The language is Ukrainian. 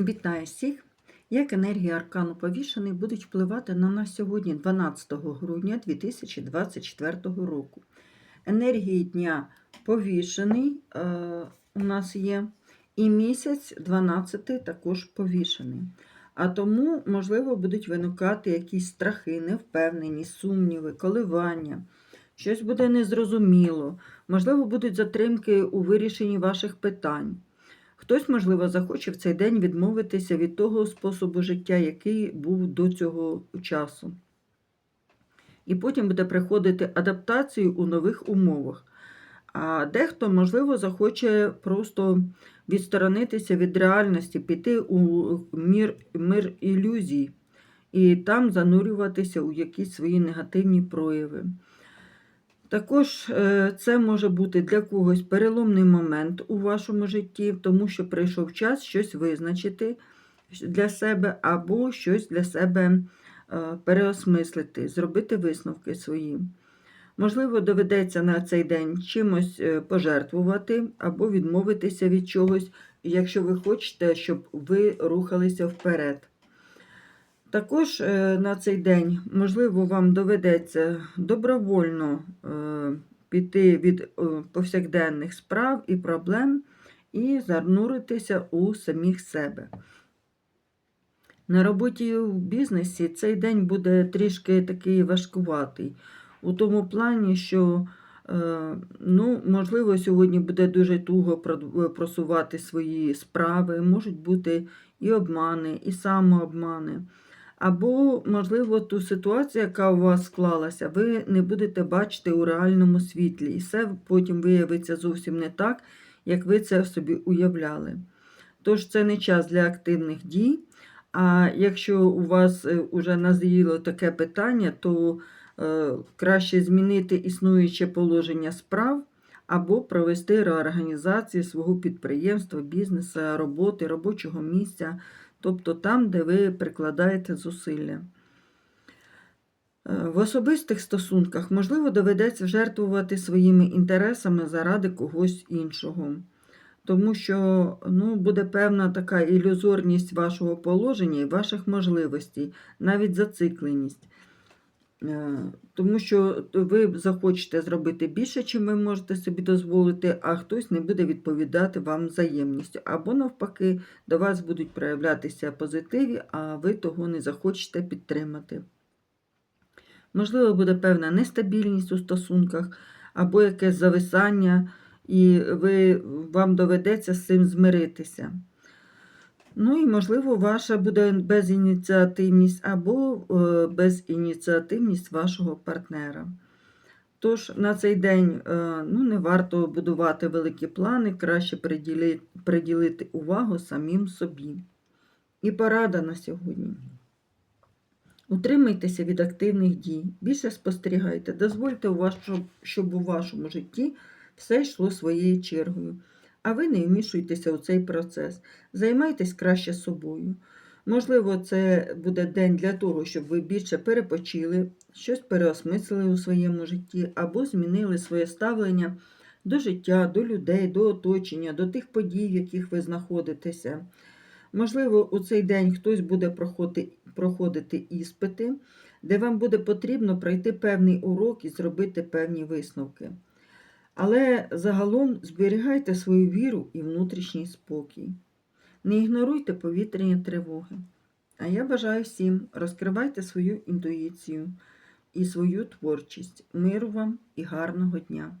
Вітаю всіх! Як енергії аркану повішений будуть впливати на нас сьогодні, 12 грудня 2024 року. Енергії дня повішений е, у нас є, і місяць 12 також повішений. А тому, можливо, будуть виникати якісь страхи, невпевненість, сумніви, коливання, щось буде незрозуміло, можливо, будуть затримки у вирішенні ваших питань. Хтось, можливо, захоче в цей день відмовитися від того способу життя, який був до цього часу. І потім буде приходити адаптацію у нових умовах. А дехто, можливо, захоче просто відсторонитися від реальності, піти у мір, мир ілюзій і там занурюватися у якісь свої негативні прояви. Також е, це може бути для когось переломний момент у вашому житті, тому що прийшов час щось визначити для себе або щось для себе е, переосмислити, зробити висновки свої. Можливо, доведеться на цей день чимось е, пожертвувати або відмовитися від чогось, якщо ви хочете, щоб ви рухалися вперед. Також е, на цей день, можливо, вам доведеться добровольно е, піти від е, повсякденних справ і проблем і зануритися у самих себе. На роботі і в бізнесі цей день буде трішки такий важкуватий, у тому плані, що, ну, можливо, сьогодні буде дуже туго просувати свої справи, можуть бути і обмани, і самообмани. Або, можливо, ту ситуацію, яка у вас склалася, ви не будете бачити у реальному світлі. І все потім виявиться зовсім не так, як ви це собі уявляли. Тож це не час для активних дій. А якщо у вас вже е, назріло таке питання, то е, краще змінити існуюче положення справ або провести реорганізацію свого підприємства, бізнесу, роботи, робочого місця тобто там, де ви прикладаєте зусилля. Е, в особистих стосунках, можливо, доведеться жертвувати своїми інтересами заради когось іншого. Тому що ну, буде певна така ілюзорність вашого положення і ваших можливостей, навіть зацикленість. Е, тому що ви захочете зробити більше, чим ви можете собі дозволити, а хтось не буде відповідати вам взаємністю. Або, навпаки, до вас будуть проявлятися позитиві, а ви того не захочете підтримати. Можливо, буде певна нестабільність у стосунках, або якесь зависання, і ви, вам доведеться з цим змиритися. Ну і, можливо, ваша буде безініціативність або е, безініціативність вашого партнера. Тож на цей день е, ну, не варто будувати великі плани, краще приділити, приділити увагу самим собі. І порада на сьогодні. Утримайтеся від активних дій, більше спостерігайте, дозвольте, щоб у вашому житті все йшло своєю чергою а ви не вмішуйтеся у цей процес. Займайтесь краще собою. Можливо, це буде день для того, щоб ви більше перепочили, щось переосмислили у своєму житті, або змінили своє ставлення до життя, до людей, до оточення, до тих подій, в яких ви знаходитеся. Можливо, у цей день хтось буде проходити, проходити іспити, де вам буде потрібно пройти певний урок і зробити певні висновки. Але загалом зберігайте свою віру і внутрішній спокій. Не ігноруйте повітряні тривоги. А я бажаю всім розкривайте свою інтуїцію і свою творчість. Миру вам і гарного дня!